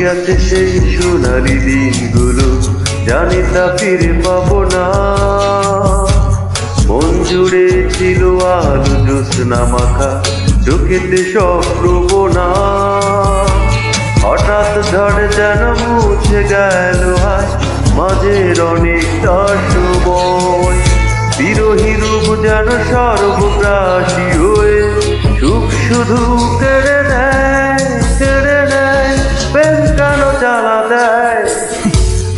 গেছে সেই সোনালি দিনগুলো, জানি তা ফিরে পাবো না। মন জুড়ে ছিল আলো জ্যোৎস্না মাখা, চোখেতে স্বপ্ন না হঠাৎ ঝড় যেন মুছে গেল হায়, মাঝের অনেকটা সময় বিরোহী রূপ যেন সর্বগ্রাসী হয়ে, সুখ শুধু কেড়ে নেয়।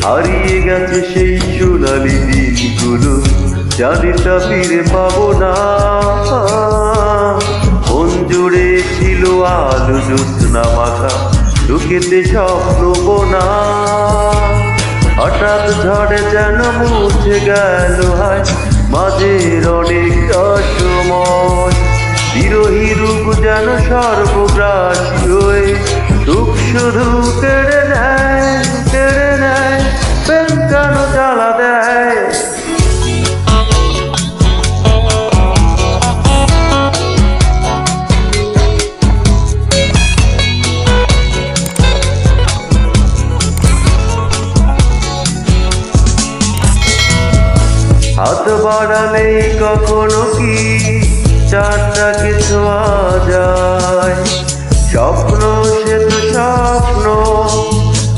হারিয়ে গেছে সেই সোনালি দিনগুলো তা ফিরে পাবো না মন জুড়ে ছিল আলো জ্যোৎস্না মাখা চোখেতে স্বপ্ন বোনা। হঠাৎ ঝড়ে যেন মুছে গেল হায়, মাঝের অনেক সময় বিরোহী রূপ যেন সর্বগ্রাসী হয়ে সুখ শুধু কেড়ে হাত বাড়ালেই কখনো কি? চারটাকে ছোঁয়া যায় স্বপ্ন, সে তো স্বপ্ন,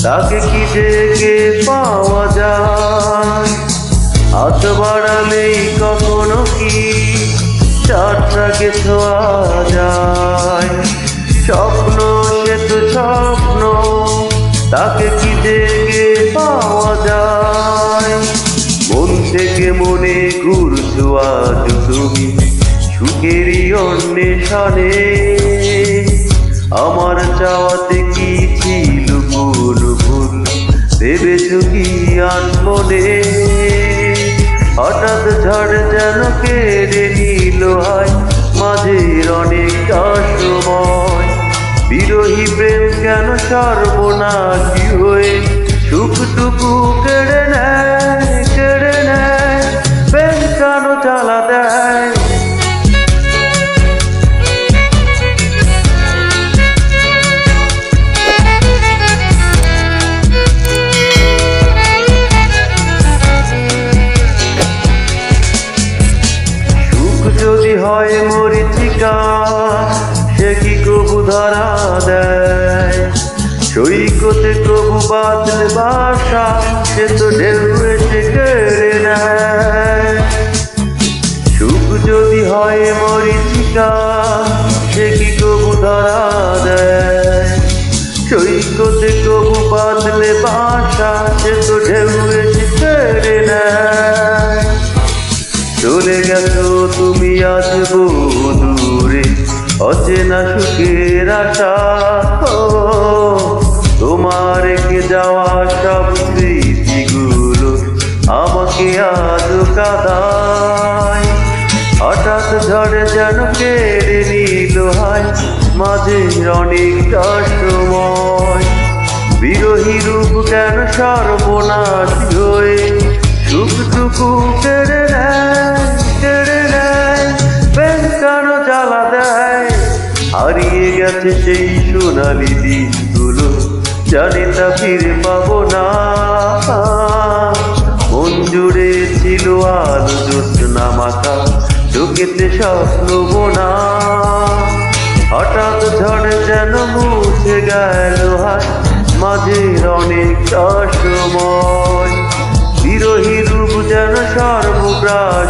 তাকে কি ডেকে পাওয়া যায়? হাত বাড়ালেই কখনো কি? চারটাকে ছোঁয়া যায় স্বপ্ন, সে তো স্বপ্ন, তাকে কি ডেকে আজ তুমি সুখেরই অন্বেষণে। আমার চাওয়াতে কি ছিল ভুল ভুল, ভেবেছ কি আনমনে? হঠাৎ ঝড় যেন কেড়ে নিল হয়, মাঝের অনেকটা সময় বিরোহী প্রেম কেন সর্বনাশী হয়ে সুখটুকু কেড়ে নেয়? দেয়। সৈকতে কবু বাদলে বাসা, সে তো ঢেউ এসে কেড়ে নেয়। সুখ যদি হয় মরিচিকা সে কি কবু ধরা দেয়? সৈকতে কবু বাদলে বাসা, সে তো ঢেউ অচেনা সুখের আশা। তোমার রেখে যাওয়া সব স্মৃতিগুলো আমাকে আজ কাদায়। হঠাৎ ঝড়ে যেন কেড়ে নিল হয় মাঝের অনেকটা সময়। বিরোহী রূপ কেন সর্বনাশী হয়ে সুখটুকু কেড়ে হারিয়ে গেছে সেই সোনালি দিনগুলো, জানি তা ফিরে পাবো না। মন জুড়ে ছিল আলো জ্যোৎস্না মাথা চোখেতে স্বপ্ন বোনা। হঠাৎ ঝড়ে যেন মুছে গেল হাত মাঝের অনেকটা সময় বিরোহী রূপ যেন সর্বগ্রাসী